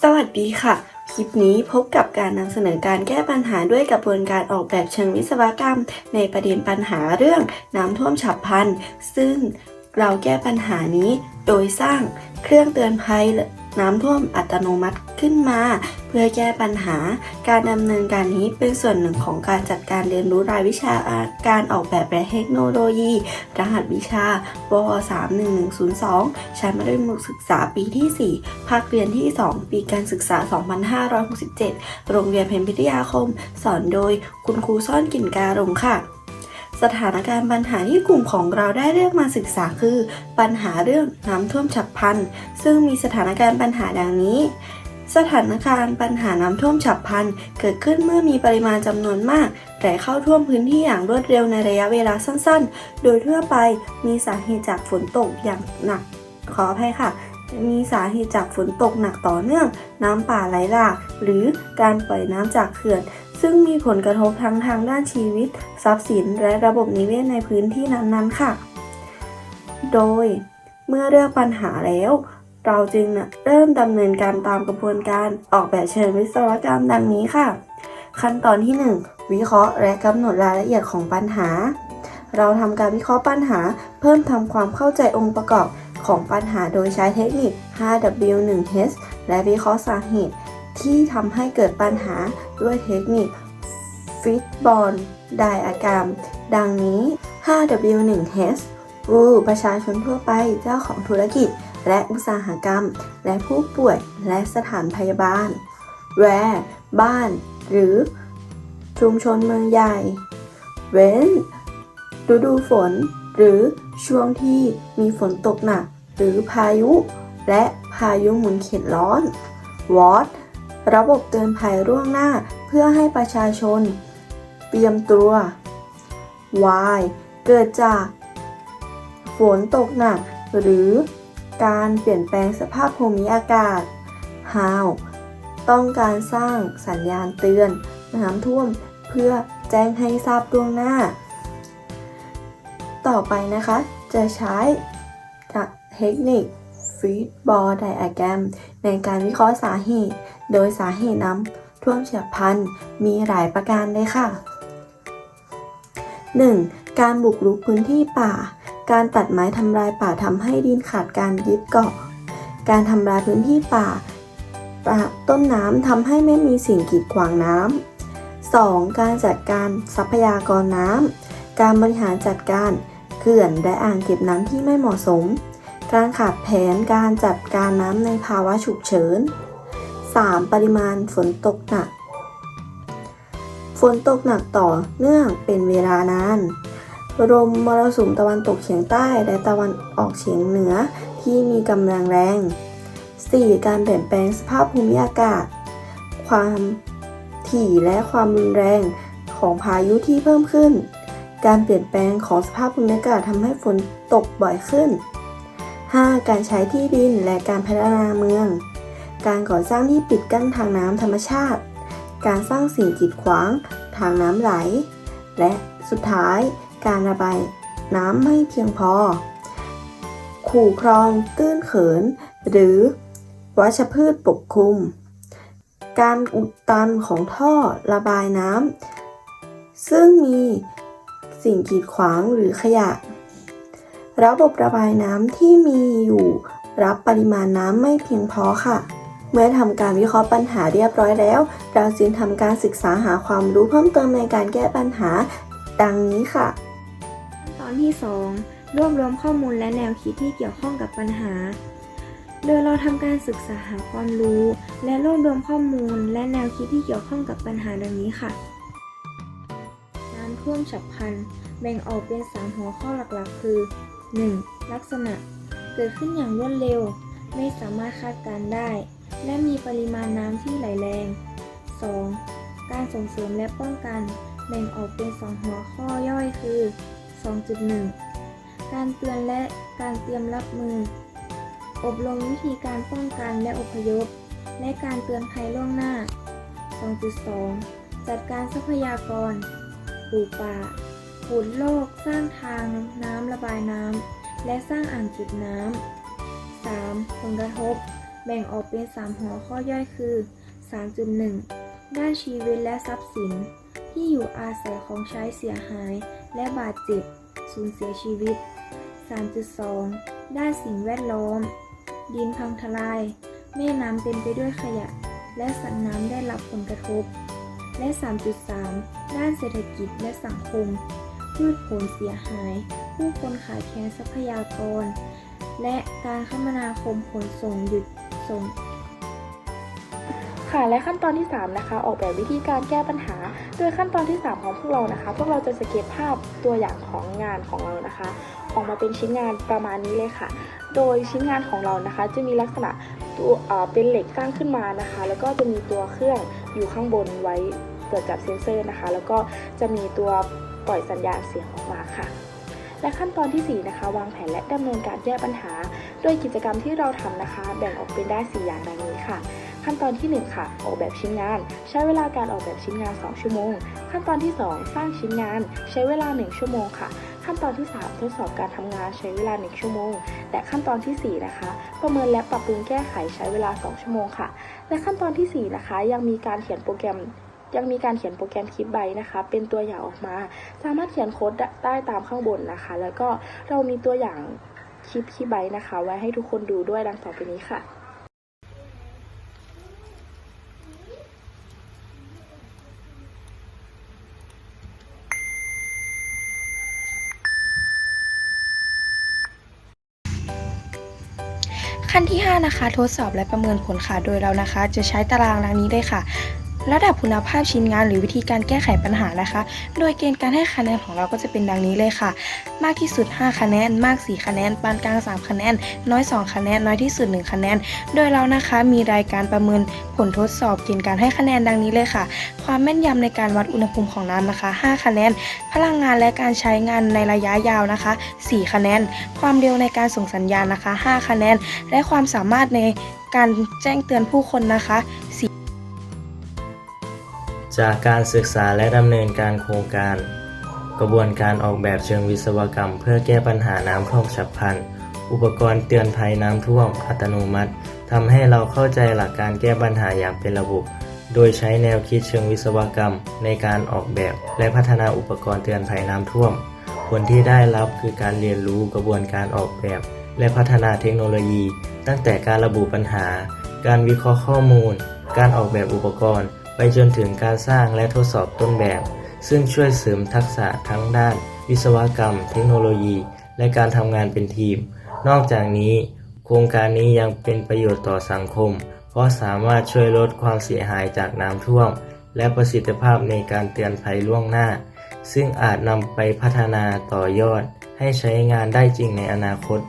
สวัสดีค่ะ คลิปนี้พบกับการนำเสนอการแก้ปัญหาด้วยกระบวนการออกแบบเชิงวิศวกรรม ในประเด็นปัญหาเรื่องน้ำท่วมฉับพลัน ซึ่งเราแก้ปัญหานี้โดยสร้างเครื่องเตือนภัย น้ำท่วมอัตโนมัติขึ้นมา เพื่อแก้ปัญหา การดำเนินการนี้เป็นส่วนหนึ่งของการจัดการเรียนรู้รายวิชาการออกแบบและเทคโนโลยี รหัสวิชาว31102 ชั้นมัธยมศึกษาปีที่ 4 ภาคเรียนที่ 2 ปีการศึกษา 2567 โรงเรียนเพ็ญพิทยาคม สอนโดยคุณครูซ่อนกลิ่นการงค่ะ สถานการณ์ปัญหาที่กลุ่มของเราได้เลือกมาศึกษาคือ ปัญหาเรื่องน้ำท่วมฉับพลัน ซึ่งมีสถานการณ์ปัญหาดังนี้ สถานการณ์ปัญหาน้ำท่วมฉับพลัน เกิดขึ้นเมื่อมีปริมาณจำนวนมากแต่เข้าท่วมพื้นที่อย่างรวดเร็วในระยะเวลาสั้นๆ โดยทั่วไปมีสาเหตุจากฝนตกอย่างหนัก ขออภัยค่ะมีสาเหตุจากฝนตกหนักต่อเนื่อง น้ำป่าไหลหลาก หรือการปล่อยน้ำจากเขื่อน ซึ่งมีผลกระทบทั้งทางด้านชีวิต ทรัพย์สิน และระบบนิเวศในพื้นที่นั้นๆค่ะ โดยเมื่อเลือกปัญหาแล้ว เราจึงเริ่มดำเนินการตามกระบวนการออกแบบเชิงวิศวกรรมดังนี้ค่ะ ขั้นตอนที่ 1 วิเคราะห์และกำหนดรายละเอียดของปัญหา เราทำการวิเคราะห์ปัญหา เพิ่มทำความเข้าใจองค์ประกอบของปัญหาโดยใช้เทคนิค 5W1H และวิเคราะห์สาเหตุ ที่ทำให้เกิดปัญหาด้วยเทคนิคฟิตบอลไดอะกรรมดังนี้ 5W1H วูประชาชนทั่วไปเจ้าของธุรกิจ และอุตสาหกรรม และผู้ป่วยและสถานพยาบาล where บ้าน หรือ ชุมชนเมืองใหญ่ เว้นฤดูฝน หรือช่วงที่มีฝนตกหนัก หรือพายุ และพายุหมุนเขตร้อน What ระบบเตือนภัยล่วงหน้าเพื่อให้ประชาชน เตรียมตัว Why เกิดจาก ฝนตกหนัก หรือการเปลี่ยนแปลงสภาพภูมิอากาศ How ต้องการสร้างสัญญาณเตือนน้ำท่วมเพื่อแจ้งให้ทราบล่วงหน้า ต่อไปนะคะ จะใช้เทคนิค Feedball Diagram ในการวิเคราะห์สาเหตุ โดยสาเหตุน้ำท่วมเฉียบพลันมีหลายประการเลยค่ะ 1. การบุกรุกพื้นที่ป่า การตัดไม้ทำลายป่าทำให้ดินขาดการยึดเกาะ การทำลายพื้นที่ป่าป่าต้นน้ำทำให้ไม่มีสิ่งกีดขวางน้ำ 2. การจัดการทรัพยากรน้ำ การบริหารจัดการเขื่อนและอ่างเก็บน้ำที่ไม่เหมาะสม การขาดแผนการจัดการน้ำในภาวะฉุกเฉิน 3. ปริมาณฝนตกหนัก ฝนตกหนักต่อเนื่องเป็นเวลานานลมมรสุมตะวันตกเฉียงใต้และตะวันออกเฉียงเหนือที่มีกำลังแรง 4. การเปลี่ยนแปลงสภาพภูมิอากาศ ความถี่และความรุนแรงของพายุที่เพิ่มขึ้น การเปลี่ยนแปลงของสภาพภูมิอากาศทำให้ฝนตกบ่อยขึ้น 5. การใช้ที่ดินและการพัฒนาเมือง การก่อสร้างที่ปิดกั้นทางน้ำธรรมชาติ การสร้างสิ่งกีดขวาง ทางน้ำไหล และสุดท้ายการระบายน้ำไม่เพียงพอ ขู่ครอง ตื้นเขิน หรือวัชพืชปกคลุม การอุดตันของท่อระบายน้ำซึ่งมีสิ่งกีดขวางหรือขยะ ระบบระบายน้ำที่มีอยู่รับปริมาณน้ำไม่เพียงพอค่ะ เมื่อทำการวิเคราะห์ปัญหาเรียบร้อยแล้ว เราจึงทำการศึกษาหาความรู้เพิ่มเติมในการแก้ปัญหา ดังนี้ค่ะ ตอนที่ 2 รวบรวมข้อมูลและแนวคิดที่เกี่ยวข้องกับปัญหา โดยเราทำการศึกษาหาความรู้ และรวบรวมข้อมูลและแนวคิดที่เกี่ยวข้องกับปัญหาดังนี้ค่ะน้ำท่วมฉับพลันแบ่งออกเป็น 3 หัวข้อหลักๆ คือ 1. ลักษณะ เกิดขึ้นอย่างรวดเร็ว ไม่สามารถคาดการได้ และมีปริมาณน้ำที่ไหลแรง 2. การส่งเสริมและป้องกันแบ่งออกเป็น 2 หัวข้อย่อยคือ 2.1 การเตือนและการเตรียมรับมือ อบรมวิธีการป้องกันและอพยพ และการเตือนภัยล่วงหน้า 2.2 จัดการทรัพยากร ปลูกป่าขุดโลก สร้างทางน้ำระบายน้ำ และสร้างอ่างเก็บน้ำ แบ่งออกเป็น 3 หัวข้อย่อยคือ 3.1 ด้านชีวิตและทรัพย์สิน ที่อยู่อาศัยของใช้เสียหาย และบาดเจ็บ สูญเสียชีวิต 3.2 ด้านสิ่งแวดล้อม ดินพังทลาย แม่น้ำเต็มไปด้วยขยะ และสัตว์น้ำได้รับผลกระทบ และ 3.3 ด้านเศรษฐกิจและสังคม พืชผลเสียหาย ผู้คนขาดแคลนทรัพยากรและการคมนาคมขนส่งหยุด ส่งค่ะและขั้นตอนที่ 3 นะคะ ออกแบบวิธีการแก้ปัญหา โดยขั้นตอนที่ 3 ของพวกเรานะคะ พวกเราจะสเก็ตภาพตัวอย่างของงานของเรานะคะ ออกมาเป็นชิ้นงานประมาณนี้เลยค่ะ โดยชิ้นงานของเรานะคะ จะมีลักษณะตัวเป็นเหล็กสร้างขึ้นมานะคะ แล้วก็จะมีตัวเครื่องอยู่ข้างบนไว้ตรวจจับเซ็นเซอร์นะคะ แล้วก็จะมีตัวปล่อยสัญญาณเสียงออกมาค่ะ และขั้นตอนทีสี่ 4 นะคะ วางแผนและดำเนินการแก้ปัญหา โดยกิจกรรมที่เราทำนะคะ แบ่งออกเป็นได้ 4 อย่างดังนี้ค่ะ ขั้นตอนที่ 1 ค่ะ ออกแบบชิ้นงาน ใช้เวลาการออกแบบชิ้นงาน 2 ชั่วโมง ขั้นตอนที่ 2 สร้างชิ้นงาน ใช้เวลา 1 ชั่วโมงค่ะขั้นตอนที่ 3 ทดสอบการทำงานใช้เวลา 1 ชั่วโมง และขั้นตอนทีสี่4 นะคะ ประเมินและปรับปรุงแก้ไขใช้เวลา 2 ชั่วโมงค่ะ และขั้นตอนทีสี่4 นะคะ ยังมีการเขียนโปรแกรม ยังมีการเขียนโปรแกรมคลิปไบนะคะ เป็นตัวอย่างออกมา สามารถเขียนโค้ดได้ตามข้างบนนะคะ แล้วก็เรามีตัวอย่างคลิปคลิปไบนะคะ ไว้ให้ทุกคนดูด้วยดังต่อไปนี้ค่ะขั้นที่ 5 นะคะ ทดสอบและประเมินผลค่ะ โดยเรานะคะ จะใช้ตารางดังนี้เลยค่ะ ระดับคุณภาพชิ้นงานหรือวิธีการแก้ไขปัญหานะคะ โดยเกณฑ์การให้คะแนนของเราก็จะเป็นดังนี้เลยค่ะ มากที่สุด 5 คะแนน มาก 4 คะแนน ปานกลาง 3 คะแนน น้อย 2 คะแนน น้อยที่สุด 1 คะแนน โดยเรานะคะมีรายการประเมินผลทดสอบเกณฑ์การให้คะแนนดังนี้เลยค่ะ ความแม่นยำในการวัดอุณหภูมิของน้ำนะคะ 5 คะแนน พลังงานและการใช้งานในระยะยาวนะคะ 4 คะแนน ความเร็วในการส่งสัญญาณนะคะ 5 คะแนน และความสามารถในการแจ้งเตือนผู้คนนะคะ จากการศึกษาและดำเนินการโครงการ กระบวนการออกแบบเชิงวิศวกรรม เพื่อแก้ปัญหาน้ำท่วมฉับพลัน อุปกรณ์เตือนภัยน้ำท่วมอัตโนมัติทำให้เราเข้าใจหลักการแก้ปัญหาอย่างเป็นระบบ โดยใช้แนวคิดเชิงวิศวกรรม ในการออกแบบและพัฒนาอุปกรณ์เตือนภัยน้ำท่วม ผลที่ได้รับคือการเรียนรู้กระบวนการออกแบบ และพัฒนาเทคโนโลยี ตั้งแต่การระบุปัญหา การวิเคราะห์ข้อมูล การออกแบบอุปกรณ์ ไปจนถึงการสร้างและทดสอบต้นแบบ ซึ่งช่วยเสริมทักษะทั้งด้าน วิศวกรรม เทคโนโลยี และการทำงานเป็นทีม นอกจากนี้ โครงการนี้ยังเป็นประโยชน์ต่อสังคม เพราะสามารถช่วยลดความเสียหายจากน้ำท่วม และประสิทธิภาพในการเตือนภัยล่วงหน้า ซึ่งอาจนำไปพัฒนาต่อยอด ให้ใช้งานได้จริงในอนาคต